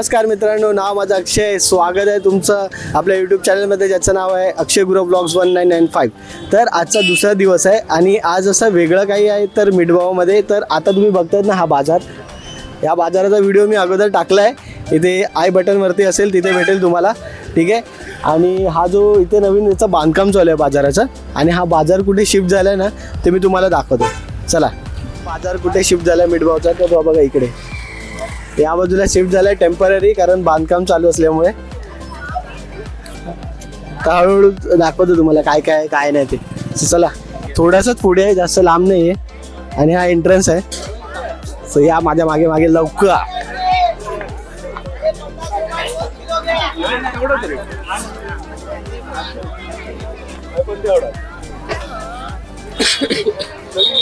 नमस्कार मित्रांनो नाव माझं अक्षय स्वागत आहे तुमचं आपल्या यूट्यूब चॅनलमध्ये ज्याचं नाव आहे Akshay Guru blogs one nine nine five तर आजचा दुसरा दिवस आहे आणि आज असं वेगळं काही आहे तर मिडभावामध्ये तर आता तुम्ही बघतायत ना हा बाजार. या बाजाराचा व्हिडिओ मी अगोदर टाकला आहे इथे आय बटनवरती असेल तिथे भेटेल तुम्हाला. ठीक आहे? आणि हा जो इथे नवीन याचं बांधकाम चालू आहे बाजाराचं आणि हा बाजार कुठे शिफ्ट झाला आहे ना ते मी तुम्हाला दाखवतो. चला. बाजार कुठे शिफ्ट झाला आहे मिडगावचा तर बघा इकडे. या बाजूला शिफ्ट झालंय टेंपररी कारण बांधकाम चालू असल्यामुळे. तर हळूहळू दाखवतो तुम्हाला काय काय काय नाही ते. चला थोडंसंच पुढे आहे जास्त लांब नाही आहे. आणि हा एंट्रन्स आहे. सो या माझ्या मागे मागे लवकर.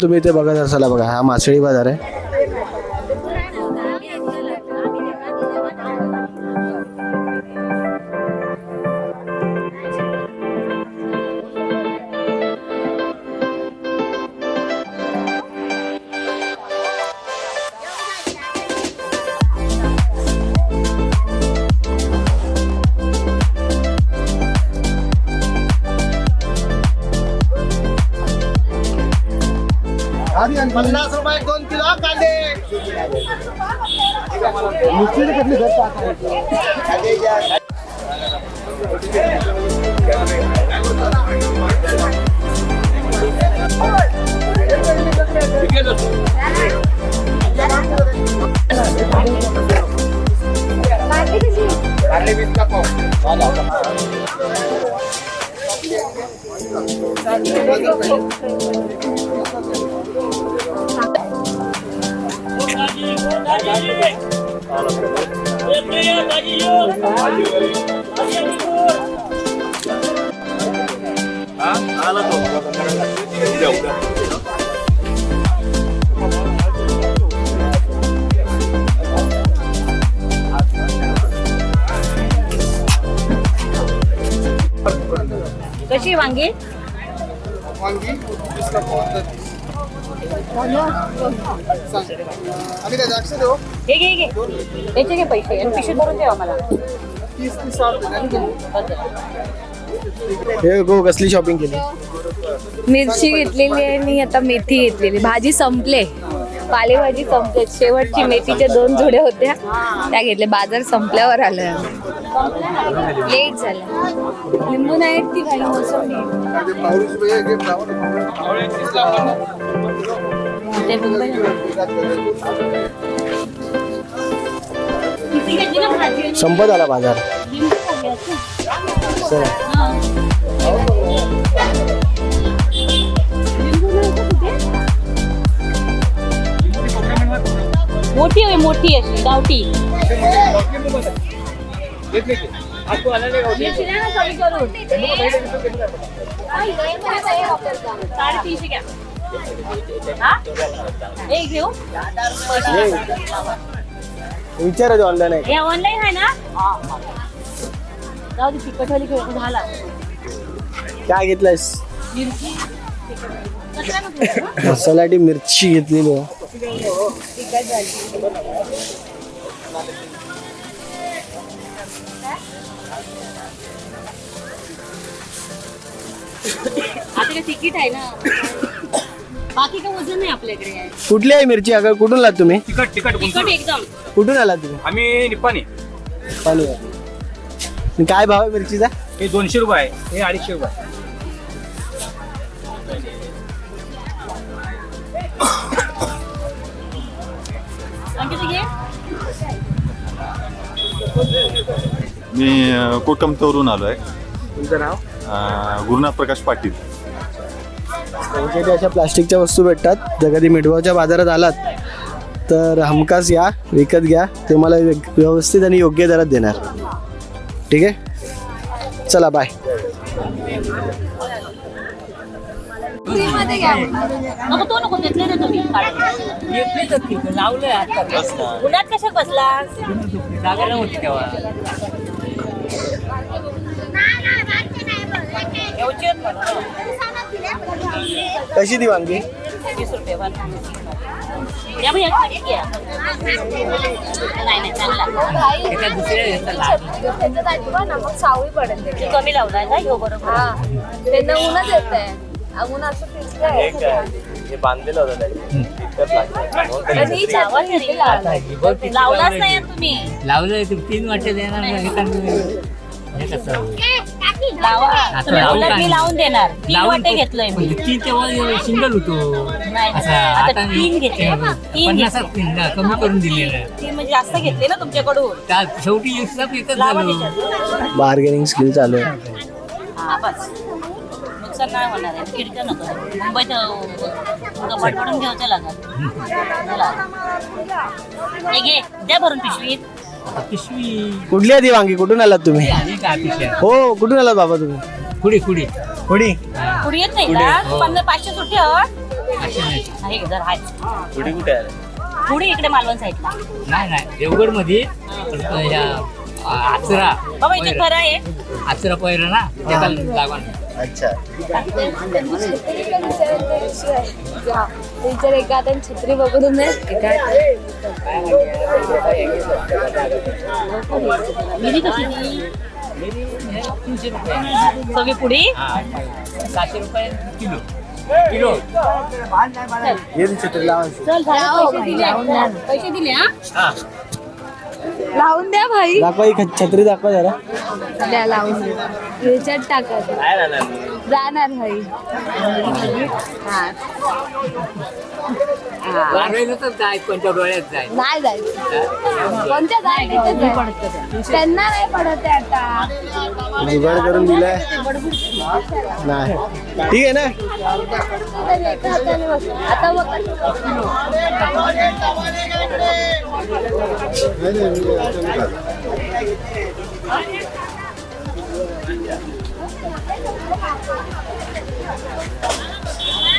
तुम्ही इथे बघत असाल बघा हा मासळी बाजार आहे. पन्नास रुपये दोन किलो कांदे. वांगी? हे घे घे त्याचे घे पैसे आणि पिशवी भरून मला. हे गो कसली शॉपिंग केली? मिरची घेतलेली आहे आणि आता मेथी घेतलेली. भाजी संपले. पालेभाजी संपले. शेवटची मेथीच्या दोन जुड्या होत्या. त्या घेतल्या. बाजार संपल्यावर आलं. लेट झालं लिंबू नाही ती ना भाजी संपत आला बाजार लिंबू टाकायचं. चला हा. लिंबू नाही साडेतीनशे घ्या हा? एक घेऊ विचारायचं ऑनलाईन आहे हे ऑनलाईन आहे ना जाऊ दे तिखटवाली घेऊ झाला काय घेतलंयस मिरची कचरा नको घेऊ, मिरची घेतलेली आहे आता काय तिकीट आहे ना? बाकी काय वजन नाही आपल्याकडे? कुठली आहे मिरची? अगं कुठून आलात तुम्ही? तिकट तिकट तिखट एकदम. कुठून आलात तुम्ही? आम्ही निप्पाणी. पाणी आणि काय भाव आहे मिरचीचा? हे दोनशे रुपये आहे. हे अडीचशे रुपये आहे. घे. मी अ, कोकमतवरून आलो आहे तुमचं नाव? गुरुनाथ प्रकाश पाटील. त्यांच्या इथे अशा प्लास्टिकच्या वस्तू भेटतात. जर कधी मिठवाच्या बाजारात आलात तर हमखास या विकत घ्या. ते मला व्य- व्यवस्थित आणि योग्य दरात देणार. ठीक आहे? चला बाय उन्हात कशा बसला. घ्यायची आहेत मला. कशी ती वांगी? वीस रुपये ना सावळी पडेल कमी लावलाय का ह्यो बरोबर. हा. त्यांना ऊनच येत आहे ऊन असं. हे बांधलेलं होतं लावली. लावलाच नाही तुम्ही. लावलंय ते तीन वाटे देणार नाही. लावा. आता काय? मी लावून देणार. तीन लावून वाटे घेतलोय मी. तीन तेव्हा सिंगल होतो. नाही, असं आता तीन घेतले तीन पन्नासात तीन ना, कमी करून दिलेलं आहे. तीन म्हणजे जास्त घेतले ना तुमच्याकडून. त्या शेवटी एकच एकच लावा झालो त्याच्यात. बार्गेनिंग स्किल चालू आहे. हा बस. नुकसान नाही होणार आहे. खिडक्या नको. मुंबईत अं, कपाट पडून घ्यायचं लागत. हे घे द्या भरून पिशवीत. पिशवी. कुठली आहे ती वांगी? कुठून आलात तुम्ही? आणि का पिशव्या हो कुठून आलात बाबा तुम्ही? पुढे पुढे होडी पुढे येत नाही का हो. पंधरा पाचशे सुट्टी आहे जर हाय कुठे आहे? पुढे इकडे मालवण साईडला. नाही नाही. देवगडमध्ये या आचरा. बाबा इथे. खरं आहे. आचरा पैरा ना? त्याला लागून अच्छा. हा. विचार एका हाताने छत्री रुपये सगळी पुढे? सहाशे रुपये किलो. किलो. ये छत्री लावायची पैसे दिले. हा. लावून द्या भाई. दाखवा ख- छत्री दाखवा जरा. द्या लावून द्या. ह्याच्यात टाका. जाणार भाई. हा. जाय कोणत्या डोळ्यात जाय. नाही जायचं कोणत्या जाय त्यांना नाही पडत आहे आता. जुगाड करून दिलाय. नाही. ठीक आहे ना. आता बघ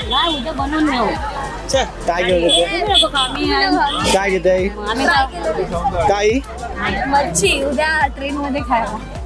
नाही उद्या बनवून नेऊ छे, काय घेऊन येते? तुम्ही नको का? आम्ही आम्ही काय घेते आई? काय मच्छी उद्या ट्रेन मध्ये खायला.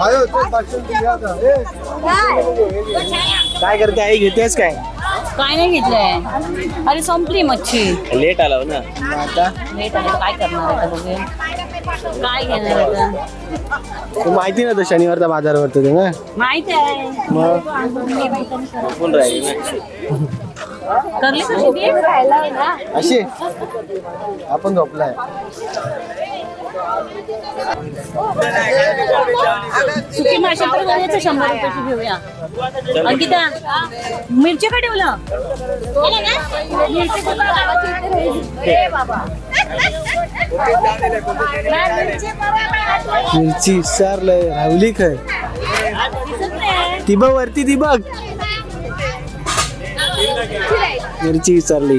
हा सातशे काय करते आई? घेतेस काय? काय नाही घेतलंय. अरे संपली मच्छी. लेट आला ना. आता? लेट आले. काय करणार आता बघूया. काय घेणार आता? तू माहिती ना तो शनिवारचा बाजार भरतो ते ना? माहिती आहे. मग? कोण राहील करली कशी ती? खायला ना अशी आपण झोपलाय. सुकी मासे तर घ्यायचं शंभर रुपयाची घेऊया. अंकिता मिरची का ठेवलं? मिरची कुठं मिरची सारलंय राहुली खय दिसत ती बघ वरती ती बघ. मिरची विचारली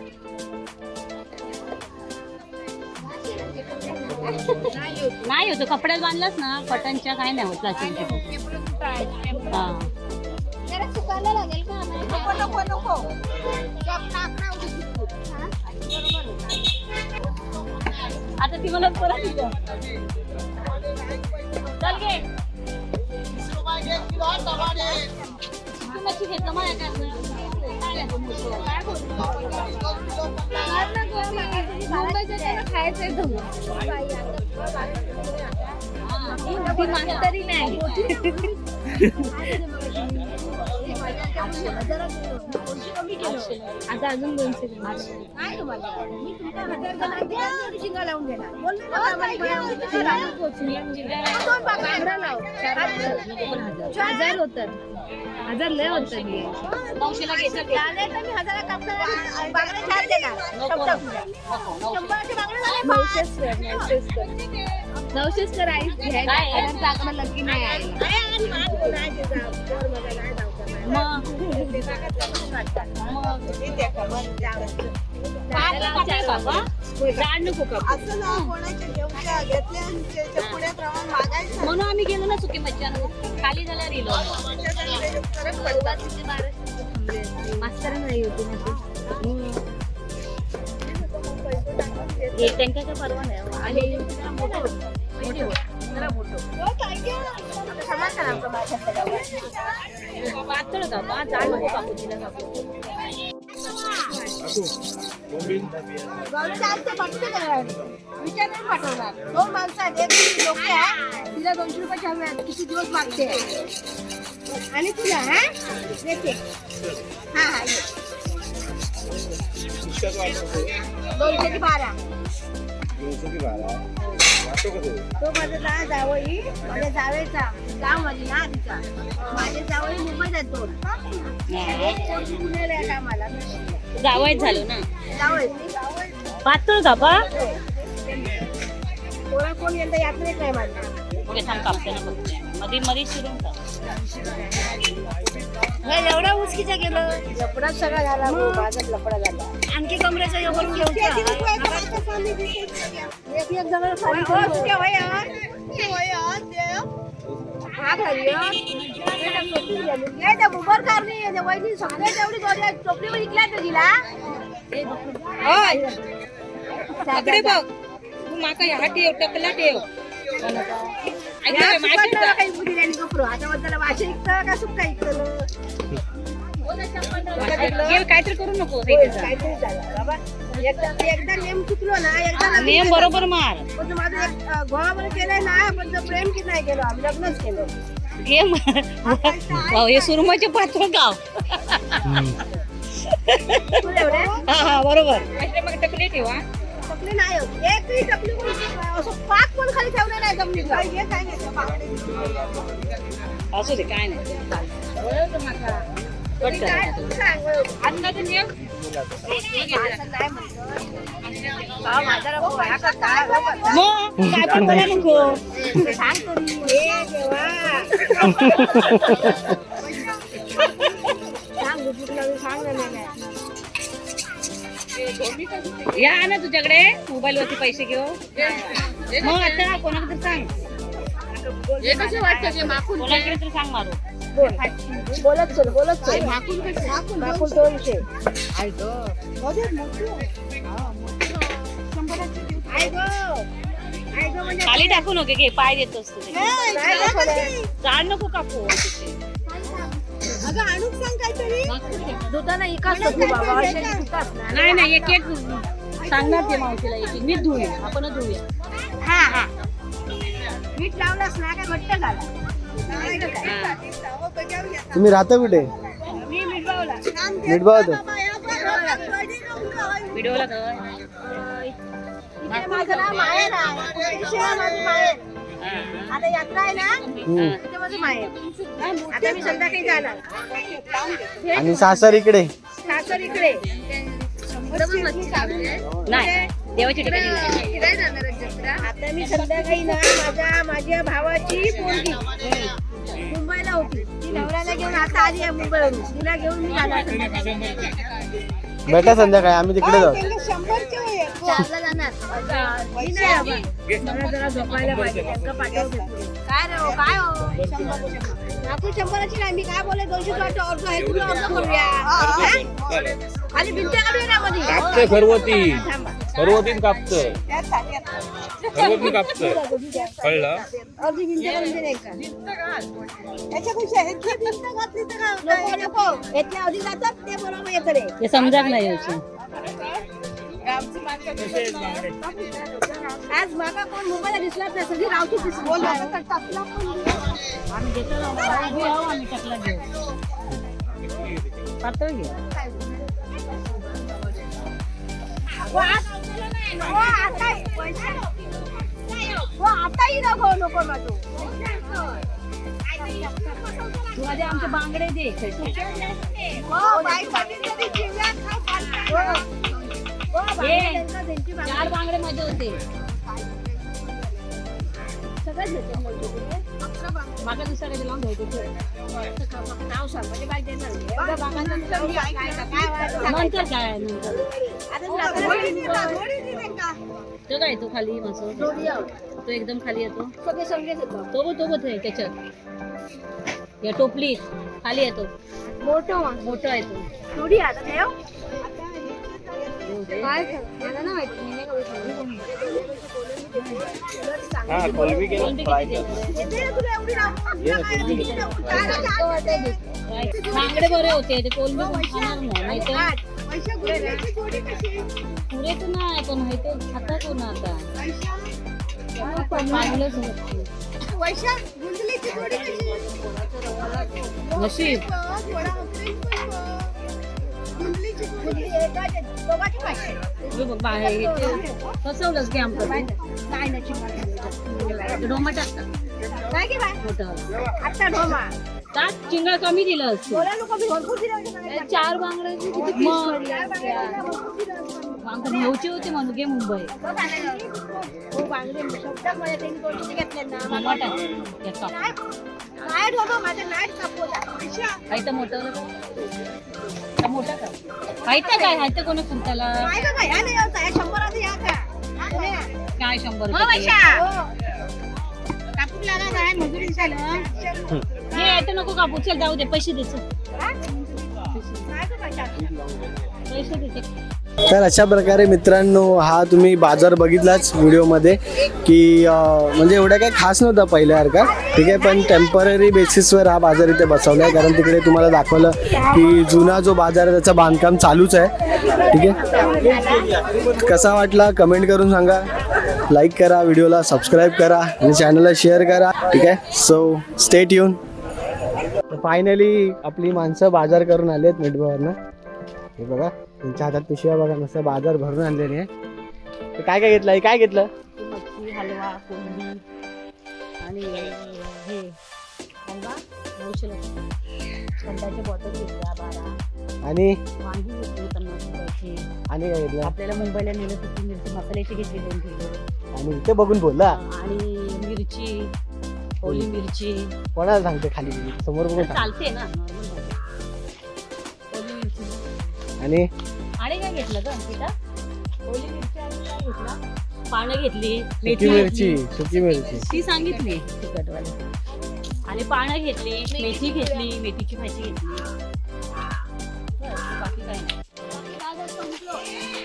नाही होतो. कपड्यात बांधलास ना पटनच्या काय नाही होत प्लास्टिकच्या हा. आता ती मला परत. चल घे. मावशी हे कमाल आहे का? काय तरी नाही आता अजून दोनशे हजार हजार लय नको, नको. नऊशेच आई घ्यायला नाही आहे मग पुढे प्रमाण म्हणून आम्ही गेलो ना चुकी मच्छान खाली झाल्यावर येलो मास्तर नाही होती त्यांच्या परवा नाही आणि पातळ विचार पाठवणार दोन माणसं आहेत एक लोक आहे तिला दोनशे रुपये हवे किती दिवस मागते आणि तुला हा देते हा हा ये. दोनशे की बारा तो? माझा ना जावई माझ्या जावेचा गाव माझी ना तिचा. माझे जावई मुंबईत आहेत दोन. पुण्याला आहे कामाला जावायच झालो ना. जावई. पातळ का बा कोणा कोण यंदा यात्रेत नाही माझ्या ओके थांब कापते ना बघते मध्ये मध्ये शिरून का एवढा उचकीचा गेलं. लपडा सगळा झाला माझा लपडा झाला. आणखी कमरेचा घेऊन एक एक जण खाली वहिनी सगळ्या तेवढी विकल्या तर तिला पकडे बघ तू माका ह्या ठेव टकला ठेव काही बुद्धी आणि कपडं आता बद्दल वाशे इकतं का सुक्का इकतं घे, काहीतरी करू नको. काहीतरी झालं. बाबा. एकदा एकदा नेम चुकलो ना एकदा केलं. बरोबर मार. पण तो माझं एक गोवावर केलंय ना पण तो प्रेम की नाही केलं? आम्ही लग्नच केलं. घे मग हे सुरमचे पात्र गाव. हा हा बरोबर. मग टकले ठेवा टपली नाही एकही कोणी असं पाक पण खाली ठेवलं नाही हे काय पाकडे असू दे काय नाही. कट काय या ना तुझ्याकडे मोबाईल वरती पैसे घेऊ. मग आता कोणाकडे सांग. कोणाकडे तर सांग मारू. बोलत चल बोलत चल. दोनशे खाली टाकू नको घे पाय देत असतो. जाड नको कापू. तिथे. अगं आणून सांग काहीतरी. दुधाला इकाच नको बाबा वर्षाची इकाच ना. नाही नाही एक एक. सांगणार ते मावशीला एक. मीच धुऊया आपणच धुऊया. हा हा. मीठ लावलास ना काय घट्ट झाला. तुम्ही राहता कुठे? मी मीठ लावला मिठबावत व्हिडिओला कर इकडे माझं ना माहेर आहे कोकणशिळा माझं माहेर. आता यात्रा आहे ना हम्म. तिथे माझं माहेर आता मी संध्याकाळी जाणार आणि सासर इकडे? सासर इकडे. नाही देवाची ठिकाणी आता मी संध्याकाळी ना माझ्या माझ्या भावाची पोरगी मुंबईला होती. ती नवऱ्याला घेऊन आता आली आहे मुंबईवरून. तिला घेऊन मी जाणार संध्याकाळी. भेटा संध्याकाळी आम्ही तिकडे जाऊ. चारला जाणार. मी नाही बाबा. मला जरा झोपायला पाहिजे. त्यांना पाठवते पुढे. काय रे हो काय हो? शंभर शंभर. शंभराची नाही. मी काय बोले दोनशे वाटतं अर्ज आहे. तुला अर्ज करूया. हा? खाली भिंत काढूया ना मध्ये कापतंय कापतंय कळलं? दे नाही ते आज मागा कोण मुंबईला दिसलाच नाही सगळी रावची दिसली. बोल टाकला आम्ही घेतो आम्ही टकला घेऊ. पातळ घेऊ हो, नको नको तू आमचे बांगडे दे चार बांगडे माझे होते. सगळंच मग कधी लावून घ्यायचे नाव सांग, म्हणजे. काय? नंतर नंतर? का? तो काय तो खाली मसो. तो एकदम खाली येतो सगळे संगेच येतो. तो तो त्याच्यात. या टोपलीत. खाली येतो मोठं. मोठा येतो घोडी आता देव. काय? मला नाही माहिती. हा कोलबी? बांगडे बरे होते ते कोलबी खाणार नाही कशी? पुरेच नाही पण माहिती खाता कोण आता पैसा? चांगलंच? नशीब हे बघ बाहेर हे ते फसवलंच की आमचं काय मला. डोमा टाकतात काय की बाय? मोठं आत्ता ढोमा. टाक चिंगळ कमी दिलं असतं. चार. बांगडे नेऊचे होते म्हणून घे मुंबई. हो, तर मोठं काय हाय तर कोणा खुर्ताला नाही गं बाई, हा नाही होता. या शंभराचं या का? हा, या. काय शंभर हो, काय मजुरी झालं. हे नको कापू चल जाऊ दे पैसे दे चल. काय गं पैसा? पैसे दे चल. तर अशा प्रकारे मित्रांनो हा तुम्ही बाजार बघितलाच व्हिडिओमध्ये की अं, म्हणजे एवढा काही खास नव्हता पहिल्यासारखा ठीक आहे पण टेंपररी बेसिसवर हा बाजार इथे बसवला आहे कारण तिकडे तुम्हाला दाखवलं की जुना जो बाजार आहे त्याचं बांधकाम चालूच आहे. ठीक आहे? कसा वाटला? कमेंट करून सांगा. लाईक करा व्हिडिओला सबस्क्राईब करा आणि चॅनलला शेअर करा ठीक आहे? सो स्टेट येऊन फायनली आपली माणसं बाजार करून आली आहेत मिठभावरनं. हे बघा त्यांच्या हातात पिशव्या बघा मस्त बाजार भरून आणलेली आहे तर काय काय घेतलं हे काय घेतलं? मच्छी हलवा कोंबडी आणि हे हलवा थंडाच्या बॉटल घेतल्या बारा आणि? वांगी घेतली पन्नास रुपयाची. आणि काय घेतलं? आपल्याला मुंबईला नेलं सुकी मिरची मसाल्याची घेतली दोन किलो. आणि इथे बघून बोलला? आणि मिरची ओली मिरची. कोणाला सांगते खाली समोर बघून चालते ना ओली मिरची. आणि? आणि काय घेतलं ग अंकिता ओली मिरची आणि काय घेतलं? पानं घेतली मेथी मिरची. सुकी मिरची. ती सांगितली तिखटवाली. आणि पानं घेतली मेथी घेतली मेथीची भाजी घेतली. बस, बाकी काही नाही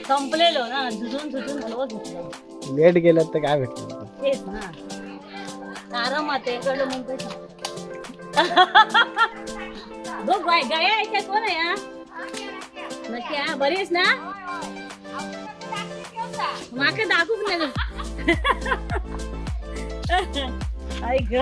संपलेलो ना झुजून झुजून हलवत घेतलं लेट गेलं तर काय भेटलं तेच ना. कडं मुंबईत बघ बाय गया याच्यात कोण आहे हा? नक्की हा बरी आहेस ना? माका दाखवूक नाही? ग.